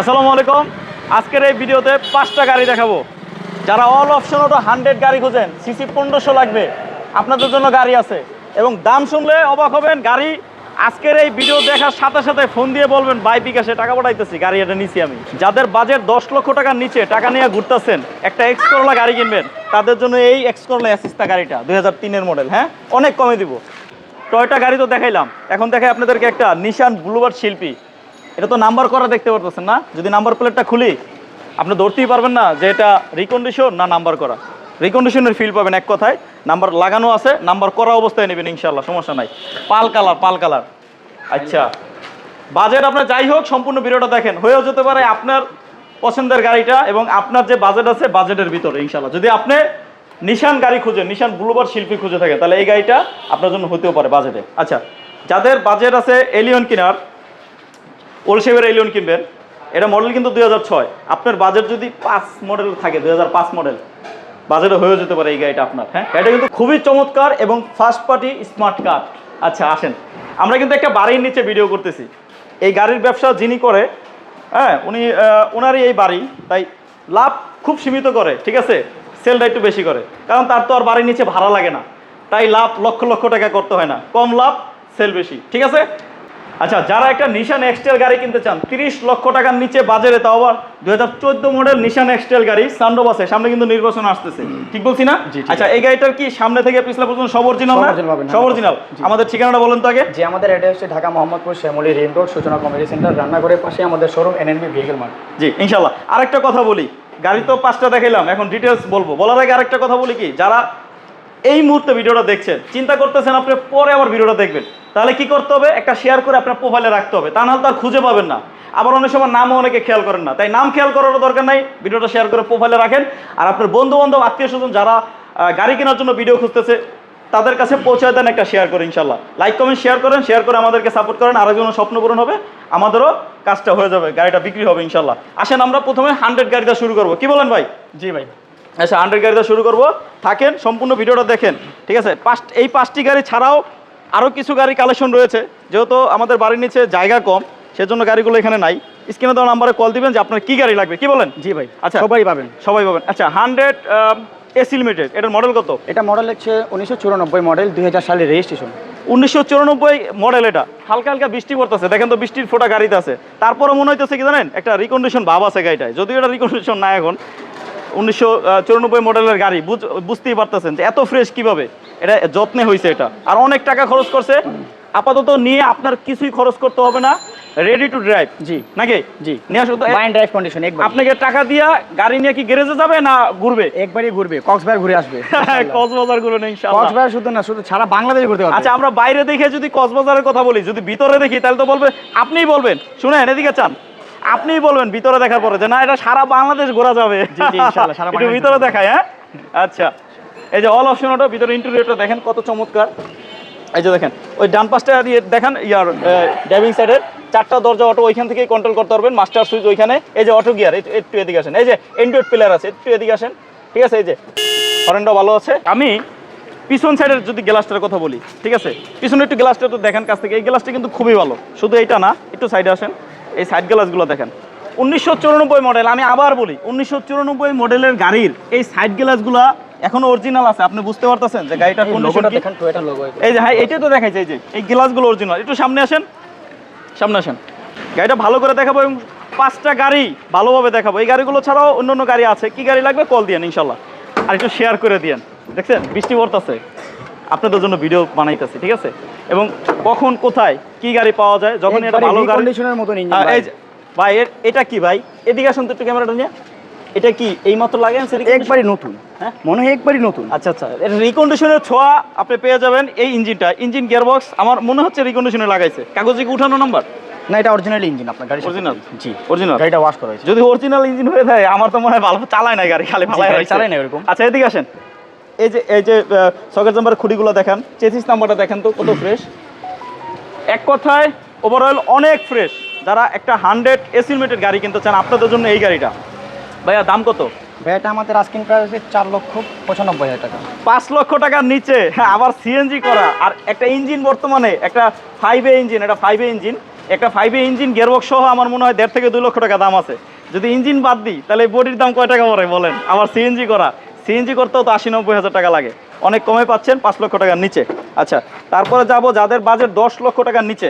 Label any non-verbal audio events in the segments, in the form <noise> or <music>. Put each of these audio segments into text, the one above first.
আসসালামু আলাইকুম। আজকের এই ভিডিওতে পাঁচটা গাড়ি দেখাবো। যারা অল অপশন অটো হান্ড্রেড গাড়ি খুঁজেন সিসি পনেরোশো লাগবে। আপনাদের জন্য গাড়ি আছে। এবং দাম শুনলে অবাক হবেন, গাড়ি আজকের এই ভিডিও দেখার সাথে সাথে ফোন দিয়ে বলবেন বাই বিকাশে টাকা পাঠাইতেছি, গাড়ি এটা নিছি আমি। যাদের বাজেট দশ লক্ষ টাকার নিচে টাকা নিয়ে ঘুরতেছেন, একটা এক্স করলা গাড়ি কিনবেন, তাদের জন্য এই এক্স করলা অ্যাসিস্তা গাড়িটা, দুই হাজার তিনের মডেল হ্যাঁ? অনেক কমে দিব। টয়টা গাড়ি তো দেখাইলাম। এখন দেখাই আপনাদেরকে একটা নিশান ব্লুবার শিল্পী। এটা তো নাম্বার করা দেখতে পারতেছেন না? যদি নাম্বার প্লেটটা খুলি, আপনি ধরতেই পারবেন না যে এটা রিকন্ডিশন না নাম্বার করা। রিকন্ডিশনের ফিল পাবেন এক কথায়, নাম্বার লাগানো আছে, নাম্বার করা অবস্থায় নেবেন ইনশাল্লাহ সমস্যা নাই। Full colour full colour. আচ্ছা বাজেট আপনার যাই হোক, সম্পূর্ণ ভিডিওটা দেখেন। হয়েও যেতে পারে আপনার পছন্দের গাড়িটা এবং আপনার যে বাজেট আছে বাজেটের ভিতরে ইনশাল্লাহ যদি আপনি নিশান গাড়ি খুঁজেন, নিশান ব্লুবার শিল্পী খুঁজে থাকেন, তাহলে এই গাড়িটা আপনার জন্য হতেও পারে বাজেটে আচ্ছা যাদের বাজেট আছে এলিয়ন কেনার ওল শেপের এলিয়ন কিনবেন। এটা মডেল কিন্তু দুই ছয়। আপনার বাজেট যদি পাঁচ মডেল থাকে, দুই পাঁচ মডেল বাজেটে হয়েও যেতে পারে এই গাড়িটা আপনার হ্যাঁ? এটা কিন্তু খুবই চমৎকার এবং ফার্স্ট পার্টি স্মার্ট কার আচ্ছা আসেন। আমরা কিন্তু একটা বাড়ির নিচে ভিডিও করতেছি। এই গাড়ির ব্যবসা যিনি করে হ্যাঁ উনি ওনারই এই বাড়ি, তাই লাভ খুব সীমিত করে, ঠিক আছে? সেলটা একটু বেশি করে। কারণ তার তো আর বাড়ির নিচে ভাড়া লাগে না। তাই লাভ লক্ষ লক্ষ টাকা করতে হয় না। কম লাভ সেল বেশি, ঠিক আছে? আচ্ছা যারা একটা নিশান এক্সটেল গাড়ি কিনতে চান তিরিশ লক্ষ টাকার নিচে বাজারে তাও আবার দুই হাজার চোদ্দ মডেল নিশান এক্সটেল গাড়ি সান্ডো বাসে সামনে কিন্তু নির্বাচন আসতেছে। ঠিক বলছি না? আচ্ছা এই গাড়িটার কি সামনে থেকে পিছলা পর্যন্ত সব অরিজিনাল সব original পাবেন, সব 100% অরিজিনাল আমাদের ঠিকানাটা বলেন তো আগে। যে আমাদের এটা হচ্ছে Dhaka Mohammadpur Shyamoli rail road Suchona committee centre রান্নাঘরের পাশে আমাদের শোরুম এনএনবি ভেহিকেল মার্ট জি ইনশাল্লাহ আরেকটা কথা বলি। গাড়ি তো পাঁচটা দেখাইলাম এখন ডিটেলস বলব। বলার আগে আরেকটা কথা বলি কি যারা এই মুহূর্তে ভিডিওটা দেখছেন। চিন্তা করতেছেন আপনি পরে আবার ভিডিওটা দেখবেন। তাহলে কি করতে হবে? একটা শেয়ার করে আপনার প্রোফাইলে রাখতে হবে। তা নাহলে তো আর খুঁজে পাবেন না। আবার অনেক সময় নামও অনেকে খেয়াল করেন না। তাই নাম খেয়াল করারও দরকার নাই। ভিডিওটা শেয়ার করে প্রোফাইলে রাখেন। আর আপনার বন্ধু বান্ধব আত্মীয় স্বজন যারা গাড়ি কেনার জন্য ভিডিও খুঁজতেছে, তাদের কাছে পৌঁছে দেন একটা শেয়ার করে ইনশাল্লাহ লাইক কমেন্ট শেয়ার করেন। শেয়ার করে আমাদেরকে সাপোর্ট করেন। আরেকজনের স্বপ্ন পূরণ হবে, আমাদেরও কাজটা হয়ে যাবে। গাড়িটা বিক্রি হবে ইনশাল্লাহ আসেন আমরা প্রথমে হান্ড্রেড গাড়িটা শুরু করব। কি বলেন ভাই? জি ভাই। আচ্ছা হান্ড্রেড গাড়িটা শুরু করব। থাকেন সম্পূর্ণ ভিডিওটা দেখেন ঠিক আছে? পাঁচ এই পাঁচটি গাড়ি ছাড়াও আরও কিছু গাড়ি কালেকশন রয়েছে। যেহেতু আমাদের বাড়ির নিচে জায়গা কম সেজন্য গাড়িগুলো এখানে নাই। স্ক্রিনে দেওয়া নাম্বারে কল দিবেন যে আপনার কি গাড়ি লাগবে। কি বলেন? জি ভাই আচ্ছা। সবাই পাবেন। সবাই পাবেন। আচ্ছা হান্ড্রেড এসি লিমিটেড এটার মডেল কত? এটা মডেল হচ্ছে উনিশশো চুরানব্বই মডেল দুই হাজার সালের রেজিস্ট্রেশন উনিশশো চুরানব্বই মডেল এটা। হালকা হালকা বৃষ্টি পড়তেছে। দেখেন তো বৃষ্টির ফোটা গাড়িতে আছে। তারপরে মনে হইতেছে কি জানেন? একটা রিকন্ডিশন ভাব আছে গাড়িটায়। যদিও এটা রিকন্ডিশন না এখন উনিশশো চুরানব্বই মডেলের গাড়ি। বুঝতেই পারতেছেন যে এত ফ্রেশ কীভাবে? এটা যত্নে হয়েছে এটা। আর অনেক টাকা খরচ করছে। আপাতত নিয়ে আপনার কিছুই খরচ করতে হবে না। রেডি টু ড্রাইভ জি। নাকি? জি। নিয়ে আসো বাইন ড্রাইভ কন্ডিশন একবার আপনাকে টাকা দিয়া গাড়ি নিয়ে কি গ্যারেজে যাবে না ঘুরবে? একবারই ঘুরবে। কক্সবাজার ঘুরে আসবে <laughs> কক্সবাজার ঘুরে না ইনশাআল্লাহ। কক্সবাজার শুধু না শুধু সারা বাংলাদেশ ঘুরতে পারবে। আচ্ছা আমরা বাইরে দেখে যদি কক্সবাজারের কথা বলি যদি ভিতরে দেখি তাহলে তো বলবে আপনিই বলবেন। শুনেন এদিকে চান। আপনিই বলবেন ভিতরে দেখার পরে যে না এটা সারা বাংলাদেশ ঘোরা যাবে। <laughs> ভিতরে দেখায় হ্যাঁ? আচ্ছা এই যে অল অপশন ওটা ভিতরে ইন্টেরিয়রটা দেখেন কত চমৎকার। এই যে দেখেন ওই ডান পাশটা দিয়ে দেখেন ইয়ার ড্রাইভিং সাইডের চারটা দরজা অটো ওইখান থেকেই কন্ট্রোল করতে পারবেন মাস্টার সুইচ ওইখানে। এই যে অটো গিয়ার একটু এদিকে আসেন। এই যে এন্ড্রয়েড প্লেয়ার আছে একটু এদিকে আসেন। ঠিক আছে এই যে হরেনটাও ভালো আছে। আমি পিছন সাইডের যদি গ্লাসটার কথা বলি ঠিক আছে? পিছনে একটু গ্লাসটা তো দেখেন কাছ থেকে এই গ্লাসটা কিন্তু খুবই ভালো। শুধু এইটা না একটু সাইডে আসেন। এই সাইড গ্লাসগুলো দেখেন। উনিশশো চুরানব্বই মডেল আমি আবার বলি উনিশশো চুরানব্বই মডেলের গাড়ির এই সাইড গ্লাসগুলো এখনও অরিজিনাল আছে। আপনি বুঝতে পারতেছেন যে গাড়িটার এই কন্ডিশন দেখেন এই যে হ্যাঁ এটাই তো দেখাইছে এই যে এই গ্লাসগুলো অরিজিনাল একটু সামনে আসেন সামনে আসেন। গাড়িটা ভালো করে দেখাবো এবং পাঁচটা গাড়ি ভালোভাবে দেখাবো। এই গাড়িগুলো ছাড়াও অন্য অন্য গাড়ি আছে। কি গাড়ি লাগবে? কল দিয়েন ইনশাল্লাহ। আর একটু শেয়ার করে দিয়েন। দেখছেন? বৃষ্টি পড়তেছে। আপনাদের জন্য ভিডিও বানাইতেছি ঠিক আছে? এবং কখন কোথায় কি গাড়ি পাওয়া যায় যখন এটা ভালো গাড়ি কন্ডিশনের মতন ইঞ্জিন এই ভাই এটা কি ভাই? এদিকে আসুন তো একটু ক্যামেরাটা নিয়ে। এটা কি এই মাত্র লাগান একবারই নতুন। হ্যাঁ? মনে হয় একবারই নতুন। আচ্ছা আচ্ছা এটা রিকন্ডিশনের ছোঁয়া আপনি পেয়ে যাবেন এই ইঞ্জিনটা ইঞ্জিন গিয়ারবক্স আমার মনে হচ্ছে রিকন্ডিশনে লাগাইছে। কাগজে কি উঠানো নাম্বার না এটা অরিজিনাল ইঞ্জিন আপনার গাড়ি অরিজিনাল জি। অরিজিনাল গাড়িটা ওয়াশ করা হয়েছে। যদি অরিজিনাল ইঞ্জিন হয়ে যায় আমার তো মনে হয় ভালো চালায় না গাড়ি খালি ভালো চালায় না এরকম। আচ্ছা এদিকে আসেন। এই যে এই যে সকেট নাম্বার খুঁড়িগুলো দেখেন চেসিস নাম্বারটা দেখেন তো কত ফ্রেশ এক কথায় ওভারঅল অনেক ফ্রেশ যারা একটা হান্ড্রেড এসি লিমিটেড গাড়ি কিনতে চান আপনাদের জন্য এই গাড়িটা। ভাইয়া দাম কত? ভাইটা আমাদের আস্কিং প্রাইস হচ্ছে চার লক্ষ পঁচানব্বই হাজার টাকা। পাঁচ লক্ষ টাকার নিচে হ্যাঁ, আবার সিএনজি করা। আর একটা ইঞ্জিন বর্তমানে একটা ফাইভ এ ইঞ্জিন একটা ফাইভ এ ইঞ্জিন একটা ফাইভে ইঞ্জিন গিয়ারবক্স সহ আমার মনে হয় দেড় থেকে দুই লক্ষ টাকা দাম আছে। যদি ইঞ্জিন বাদ দিই তাহলে এই বডির দাম কয় টাকা পড়ে বলেন? আবার সিএনজি করা। সিএনজি করতেও তো আশি নব্বই হাজার টাকা লাগে। অনেক কমে পাচ্ছেন পাঁচ লক্ষ টাকার নিচে। আচ্ছা তারপরে যাব যাদের বাজেট দশ লক্ষ টাকার নিচে।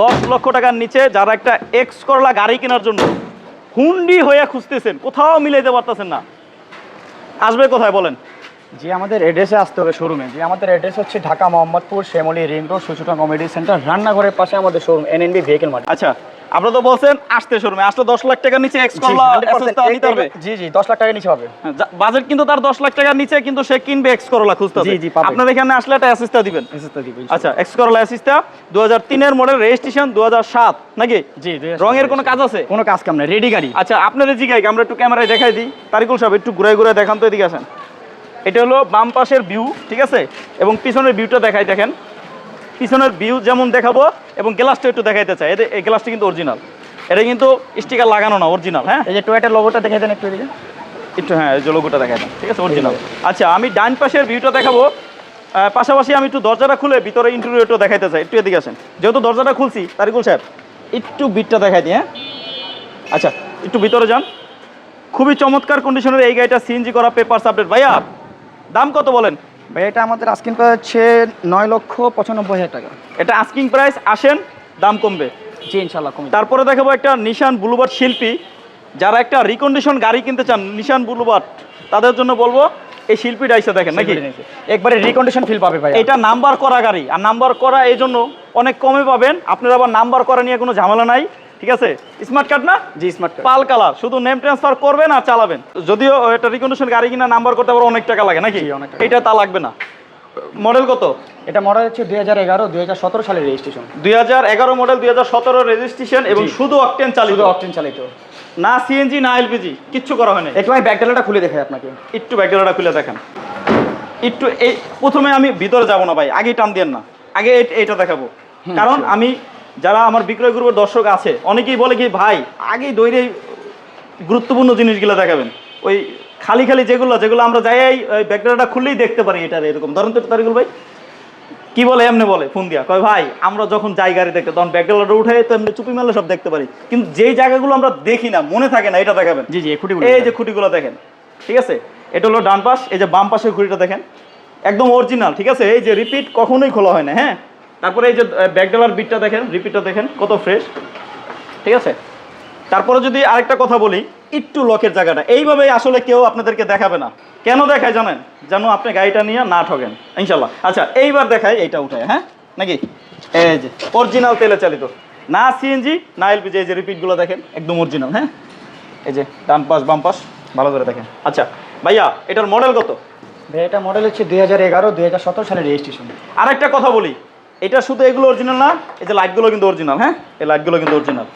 দশ লক্ষ টাকার নিচে যারা একটা এক্স করলা গাড়ি কেনার জন্য হুন্ডি হয়ে খুঁজতেছেন কোথাও মিলাইতে পারতেছেন না। আসবে কোথায় বলেন? যে আমাদের অ্যাড্রেসে আসতে হবে শোরুমে যে আমাদের অ্যাড্রেস হচ্ছে ঢাকা মোহাম্মদপুর শ্যামলী রিং রোড সুচুটা কমেডি সেন্টার রান্নাঘরের পাশে আমাদের showroom N NNB vehicle mart আচ্ছা আপনারা তো বলছেন আসতে শোরুমে আসলে দশ লাখ টাকার নিচে এক্স করলা নিতে হবে। জি জি দশ লাখ টাকা নিচে হবে। বাজেট কিন্তু তার দশ লাখ টাকার নিচে কিন্তু সে কিনবে এক্স করলা খুঁজতে জি, জি। আপনার এখানে আসলে একটা অ্যাসিস্টা দিবেন। এসএসটা দিব আচ্ছা এক্স করলা অ্যাসিস্টা দু হাজার তিনের মডেল রেজিস্ট্রেশন দু হাজার সাত নাকি? জি রঙের কোনো কাজ আছে? কোনো কাজ কাম নাই রেডি গাড়ি। আচ্ছা আপনাদের জিগাই আমরা একটু ক্যামেরায় দেখাই দিই। তারিকুল সাহেব একটু ঘুরে ঘুরে দেখান তো এদিকে আসেন। এটা হলো বাম পাশের ভিউ ঠিক আছে? এবং পিছনের ভিউটা দেখাই দেখেন। পিছনের ভিউ যেমন দেখাবো এবং গ্লাসটা একটু দেখাইতে চাই। এদের এই গ্লাসটা কিন্তু অরিজিনাল এটা কিন্তু স্টিকার লাগানো না অরিজিনাল হ্যাঁ? এই যে টয়েটার লোগোটা দেখে দেন একটু এদিকে। একটু হ্যাঁ এই যে লোগোটা দেখাই দেন ঠিক আছে? অরিজিনাল আচ্ছা আমি ডান পাশের ভিউটা দেখাবো। পাশাপাশি আমি একটু দরজাটা খুলে ভিতরে ইন্টেরিয়রটা দেখাইতে চাই। একটু এদিকে আসেন। যেহেতু দরজাটা খুলছি তারিকুল সাহেব একটু বিটটা দেখাই দিই হ্যাঁ? আচ্ছা একটু ভিতরে যান। খুবই চমৎকার কন্ডিশনের এই গাড়িটা সিএনজি করা পেপারস আপডেট ভাইয়া দাম কত বলেন? ভাই এটা আমাদের আস্কিং প্রাইস হচ্ছে নয় লক্ষ পঁচানব্বই হাজার টাকা। এটা আস্কিং প্রাইস আসেন দাম কমবে। জি ইনশাল্লাহ কমে তারপরে দেখাবো একটা নিশান বুলুবার্ড শিল্পী। যারা একটা রিকন্ডিশন গাড়ি কিনতে চান নিশান বুলুবার্ড তাদের জন্য বলব এই শিল্পীটা এসে দেখেন নাকি? একবারে রিকন্ডিশন ফিল পাবে ভাই। এটা নাম্বার করা গাড়ি আর নাম্বার করা এই জন্য অনেক কমে পাবেন। আপনার আবার নাম্বার করা নিয়ে কোনো ঝামেলা নাই। ঠিক আছে? স্মার্ট কার্ড না? জি স্মার্ট পাল কালার শুধু নেম ট্রান্সফার করবেন আর চালাবেন। যদিও এটা রিকন্ডিশন গাড়ি কিনা নাম্বার করতে আবার অনেক টাকা লাগে নাকি? অনেক এটা তা লাগবে না। মডেল কত? এটা মডেল হচ্ছে দুই হাজার এগারো দুই হাজার সতেরো সালের রেজিস্ট্রেশন দুই হাজার এগারো মডেল দুই হাজার সতেরো রেজিস্ট্রেশন এবং শুধু অকটেন চালিত। শুধু অকটেন চালিত। না সিএনজি না এলপিজি কিচ্ছু করা হয়নি একটু আমি ব্যাকডালাটা খুলে দেখাই আপনাকে। একটু ব্যাকগ্রাউন্ডটা খুলে দেখেন। একটু এই প্রথমে আমি ভিতরে যাব না ভাই আগেই টান দেন না। আগে এইটা দেখাবো। কারণ আমি যারা আমার বিক্রয় গ্রুপের দর্শক আছে অনেকেই বলে কি ভাই আগেই দৈরে গুরুত্বপূর্ণ জিনিসগুলো দেখাবেন। ওই খালি খালি যেগুলো যেগুলো আমরা যাই ওই ব্যাকগ্রাউন্ডটা খুললেই দেখতে পারি এটা এরকম। ধরুন তো তারিকুল ভাই কি বলে এমনি বলে ফোন দিয়া কয় ভাই আমরা যখন যাই গাড়ি দেখতে তখন ব্যাকগ্রাউন্ডটা উঠে তো এমনি চুপি মেলে সব দেখতে পারি। কিন্তু যেই জায়গাগুলো আমরা দেখি না মনে থাকে না এটা দেখাবেন। জি জি খুঁটি এই যে খুঁটিগুলো দেখেন ঠিক আছে? এটা হলো ডান পাশ এই যে বাম পাশের খুঁটিটা দেখেন একদম অরিজিনাল ঠিক আছে? এই যে রিপিট কখনোই খোলা হয় না হ্যাঁ? তারপরে এই যে ব্যাকডালার বিটটা দেখেন রিপিটটা দেখেন কত ফ্রেশ ঠিক আছে? তারপরে যদি আরেকটা কথা বলি একটু লকের জায়গাটা। এইভাবে আসলে কেউ আপনাদেরকে দেখাবে না। কেন দেখায় জানেন? যেন আপনি গাড়িটা নিয়ে না ঠকেন ইনশাল্লাহ। আচ্ছা এইবার দেখায় এইটা উঠায় হ্যাঁ? নাকি? এই যে অরিজিনাল তেলে চালিত। না সিএনজি না এলপিজি এই যে রিপিটগুলো দেখেন একদম অরিজিনাল হ্যাঁ? এই যে ডান পাশ বাম পাশ ভালো করে দেখেন। আচ্ছা ভাইয়া এটার মডেল কত? ভাই এটা মডেল হচ্ছে দুই হাজার এগারো দুই হাজার সতেরো সালের রেজিস্ট্রেশন আরেকটা কথা বলি এটা শুধু এগুলো অরিজিনাল না এই যে লাইটগুলো কিন্তু অরিজিনাল হ্যাঁ? এই লাইটগুলো কিন্তু অরিজিনাল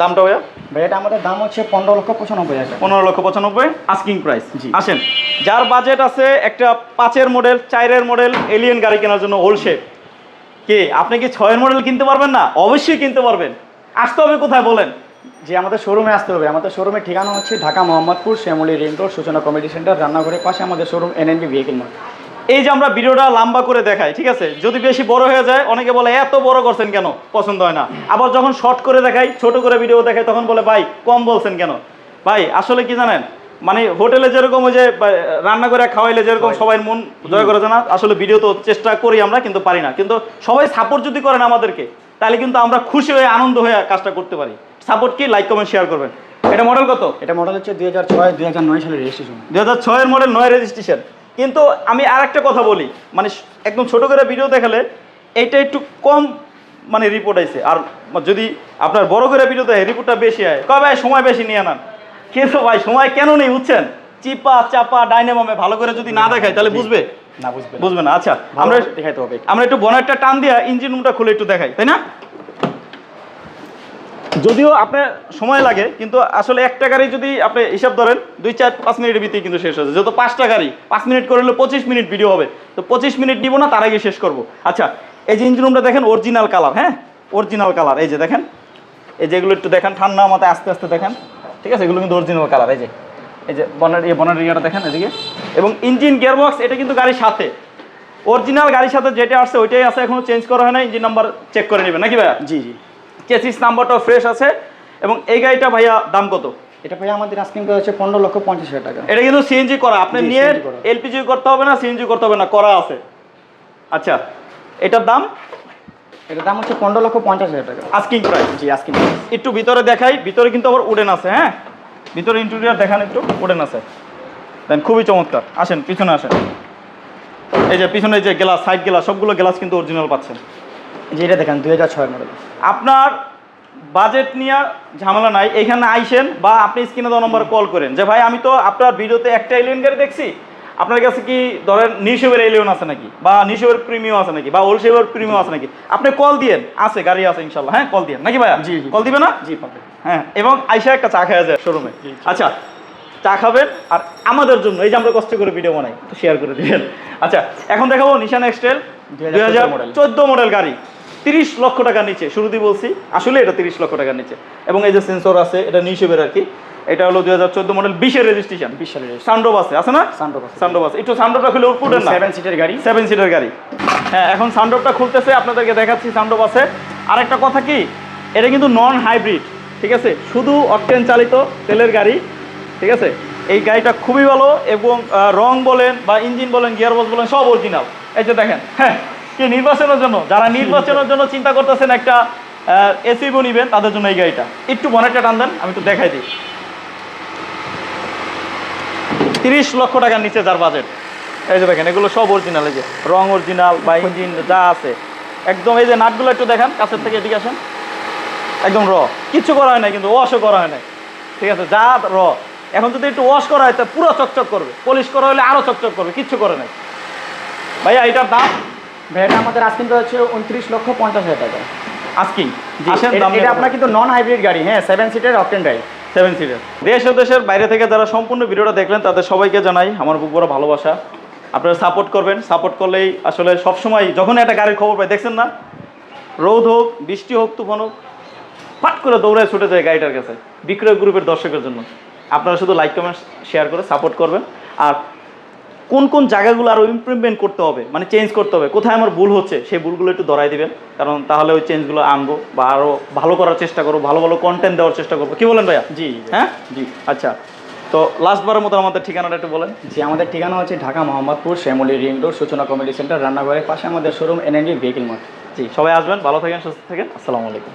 দামটা ভাইয়া? ভাই এটা আমাদের দাম হচ্ছে পনেরো লক্ষ পঁচানব্বই হাজার। পনেরো লক্ষ পঁচানব্বই আস্কিং প্রাইস জি। আসেন যার বাজেট আছে একটা পাঁচের মডেল চারের মডেল এলিয়েন গাড়ি কেনার জন্য হোলসেল কে? আপনি কি ছয়ের মডেল কিনতে পারবেন না? অবশ্যই কিনতে পারবেন। আসতে হবে কোথায় বলেন? যে আমাদের শোরুমে আসতে হবে। আমাদের শোরুমের ঠিকানা হচ্ছে Dhaka Mohammadpur Shyamoli ring road Suchona committee centre রান্নাঘরের পাশে আমাদের শোরুম এনএনবি ভেহিকেল মার্ট এই যে আমরা ভিডিওটা লম্বা করে দেখাই ঠিক আছে? যদি বেশি বড় হয়ে যায় অনেকে বলে এত বড় করছেন কেন? পছন্দ হয় না। আবার যখন শর্ট করে দেখাই ছোট করে ভিডিও দেখাই তখন বলে ভাই কম বলছেন কেন? ভাই আসলে কি জানেন? মানে হোটেলে যেরকম ওই যে রান্না করে খাওয়াইলে যেরকম সবাই মন জয় করে না আসলে ভিডিও তো চেষ্টা করি আমরা কিন্তু পারি না। কিন্তু সবাই সাপোর্ট যদি করেন আমাদেরকে তাহলে কিন্তু আমরা খুশি হয়ে আনন্দ হয়ে কাজটা করতে পারি। সাপোর্ট কি? লাইক কমেন্ট শেয়ার করবেন। এটা মডেল কত? এটা মডেল হচ্ছে দুই হাজার ছয় দুই হাজার নয় সালের রেজিস্ট্রেশন দুই হাজার ছয়ের মডেল নয় রেজিস্ট্রেশন কিন্তু আমি আর একটা কথা বলি মানে একদম ছোট করে ভিডিও দেখালে এইটা একটু কম মানে রিপোর্ট আইছে। আর যদি আপনার বড় করে ভিডিও দেখে রিপোর্টটা বেশি হয় কবে ভাই সময় বেশি নিয়ে আনান। কিন্তু ভাই সময় কেন নেই বুঝছেন? চিপা চাপা ডাইনামামে ভালো করে যদি না দেখায় তাহলে বুঝবে? না বুঝবে বুঝবে না। আচ্ছা আমরা দেখাইতে হবে আমরা একটু বনেটটা টান দিয়া ইঞ্জিন রুমটা খুলে একটু দেখাই তাই না? যদিও আপনার সময় লাগে, কিন্তু আসলে একটা গাড়ি যদি আপনি হিসাব ধরেন, দুই চার পাঁচ মিনিটের ভিতরে কিন্তু শেষ হয়েছে যেহেতু পাঁচটা গাড়ি, পাঁচ মিনিট করে হলে পঁচিশ মিনিট ভিডিও হবে। তো পঁচিশ মিনিট নিব না, তার আগে শেষ করব। আচ্ছা এই যে ইঞ্জিন রুমটা দেখেন অরিজিনাল কালার হ্যাঁ? অরিজিনাল কালার এই যে দেখেন। এই যেগুলো একটু দেখেন, ঠান্ডা মাথায় আস্তে আস্তে দেখেন। ঠিক আছে? এগুলো কিন্তু অরিজিনাল কালার এই যে। এই যে বনের এই বনের ইয়েটা দেখেন এদিকে। এবং ইঞ্জিন গিয়ারবক্স এটা কিন্তু গাড়ির সাথে। অরিজিনাল গাড়ির সাথে যেটা আসছে, ওইটাই আছে, এখনও চেঞ্জ করা হয় না ইঞ্জিন নাম্বার চেক করে নেবেন। নাকি ভাইয়া? জি জি। চেসিস নাম্বারটাও ফ্রেশ আছে। এবং এই গাড়িটা ভাইয়া দাম কত? এটা ভাই আমাদের আস্কিং প্রাইস হচ্ছে পনেরো লক্ষ পঞ্চাশ হাজার টাকা। এটা কিন্তু সিএনজি করা। আপনি নিয়ে। এলপিজি করতে হবে না সিএনজি করতে হবে না করা আছে। আচ্ছা এটার দাম? এটার দাম হচ্ছে পনেরো লক্ষ পঞ্চাশ হাজার টাকা। আস্কিং প্রাইস জি আস্কিং প্রাইস একটু ভিতরে দেখাই ভিতরে কিন্তু আবার উডেন আছে হ্যাঁ? ভিতরে ইন্টেরিয়ার দেখান একটু উডেন আছে। দেন খুবই চমৎকার। আসেন পিছনে আসেন। এই যে পিছনে যে গ্লাস সাইড গ্লাস সবগুলো গ্লাস কিন্তু অরিজিনাল পাচ্ছেন। এটা দেখেন দুই হাজার ছয় মডেল আপনার বাজেট নিয়ে ঝামেলা নাই এখানে আইসেন বা আপনি স্ক্রিনে দেওয়া নম্বরে কল করেন। যে ভাই আমি তো আপনার ভিডিওতে একটা এলিয়ন গাড়ি দেখছি আপনার কাছে কি ধরেন নিশেবের এলিয়ন আছে নাকি? বা নিশেবের প্রিমিয়াম আছে নাকি? বা ওলশেবের প্রিমিয়াম আছে নাকি? আপনি কল দিয়েন। আছে গাড়ি আছে ইনশাল্লাহ হ্যাঁ কল দিয়েন। নাকি ভাইয়া? জি। কল দিবে না? জি পাবে হ্যাঁ এবং আইসা একটা চা খাওয়া যায় শোরুমে। আচ্ছা চা খাবেন আর আমাদের জন্য এই যে আমরা কষ্ট করে ভিডিও বানাই তো শেয়ার করে দিবেন। আচ্ছা এখন দেখাবো নিশান এক্সটেল দুই 2014 হাজার মডেল। মডেল গাড়ি। তিরিশ লক্ষ টাকার নিচে শুরুতেই বলছি। আসলে এটা তিরিশ লক্ষ টাকার নিচে। এবং এই যে সেন্সর আছে এটা নিশেবের আর কি। এটা হলো দুই হাজার চোদ্দ মডেল বিশের রেজিস্ট্রেশন সালের সান্ডোভ আছে আছে না? আছে। সান্ডোভ আছে। একটু সান্ডোভটা খুলে উঠপুটেন না। সেভেন সিটের গাড়ি। সেভেন সিটার গাড়ি। হ্যাঁ এখন সানডোপটা খুলতেছে আপনাদেরকে দেখাচ্ছি সানডোপ আছে। আর একটা কথা কি? এটা কিন্তু নন হাইব্রিড ঠিক আছে? শুধু অকটেন চালিত তেলের গাড়ি ঠিক আছে? এই গাড়িটা খুবই ভালো এবং রং বলেন বা ইঞ্জিন বলেন গিয়ারবক্স বলেন সব অরিজিনাল এই যে দেখেন হ্যাঁ কি নির্বাচনের জন্য, যারা নির্বাচনের জন্য চিন্তা করতেছেন একটা এসিবো নিবেন তাদের জন্য এই গাড়িটা। একটু বনেটটা টান দেন, আমি তো দেখাই দিই। তিরিশ লক্ষ টাকার নিচে যার বাজেট এই যে দেখেন, এগুলো সব অরিজিনাল এই যে রং অরিজিনাল বা ইঞ্জিন যা আছে। একদম এই যে নাটগুলো একটু দেখেন, কাছের থেকে এদিকে আসেন। একদম র কিচ্ছু করা হয় না কিন্তু ওয়াশও করা হয় না ঠিক আছে, যা র এখন যদি একটু ওয়াশ করা হয়, তা পুরো চকচক করবে। পলিশ করা হলে আরও চকচক করবে, কিচ্ছু করে নাই। ভাইয়া এটার দাম? আমাদের হচ্ছে উনত্রিশ লক্ষ পঞ্চাশ হাজার টাকা। আসেন এটা- আপনার কিন্তু নন হাইব্রিড গাড়ি হ্যাঁ সেভেন সিটের অপটেন ড্রাইভ সেভেন সিটার দেশ ও দেশের বাইরে থেকে যারা সম্পূর্ণ ভিডিওটা দেখলেন তাদের সবাইকে জানাই আমার বুক বড় ভালোবাসা। আপনারা সাপোর্ট করবেন। সাপোর্ট করলেই আসলে সবসময় যখন একটা গাড়ির খবর পাই দেখছেন না? রোদ হোক বৃষ্টি হোক তুফান হোক ফাট করে দৌড়ায় ছুটে যায় গাড়িটার কাছে। বিক্রয় গ্রুপের দর্শকের জন্য। আপনারা শুধু লাইক কমেন্ট শেয়ার করে সাপোর্ট করবেন। আর কোন কোন জায়গাগুলো আরও ইমপ্রুভমেন্ট করতে হবে মানে চেঞ্জ করতে হবে কোথায় আমার ভুল হচ্ছে সেই ভুলগুলো একটু ধরাই দিবেন। কারণ তাহলে ওই চেঞ্জগুলো আনব বা আরও ভালো করার চেষ্টা করব ভালো ভালো কন্টেন্ট দেওয়ার চেষ্টা করব। কি বলেন ভাইয়া? জি হ্যাঁ? জি। আচ্ছা তো লাস্টবারের মতো আমাদের ঠিকানাটা একটু বলেন। জি আমাদের ঠিকানা হচ্ছে Dhaka Mohammadpur Shyamoli ring road Suchona committee centre রান্নাঘরের পাশে আমাদের শোরুম এনএনডি ভেহিকেল মার্ট জি সবাই আসবেন ভালো থাকেন সুস্থ থাকেন। আসসালামু আলাইকুম।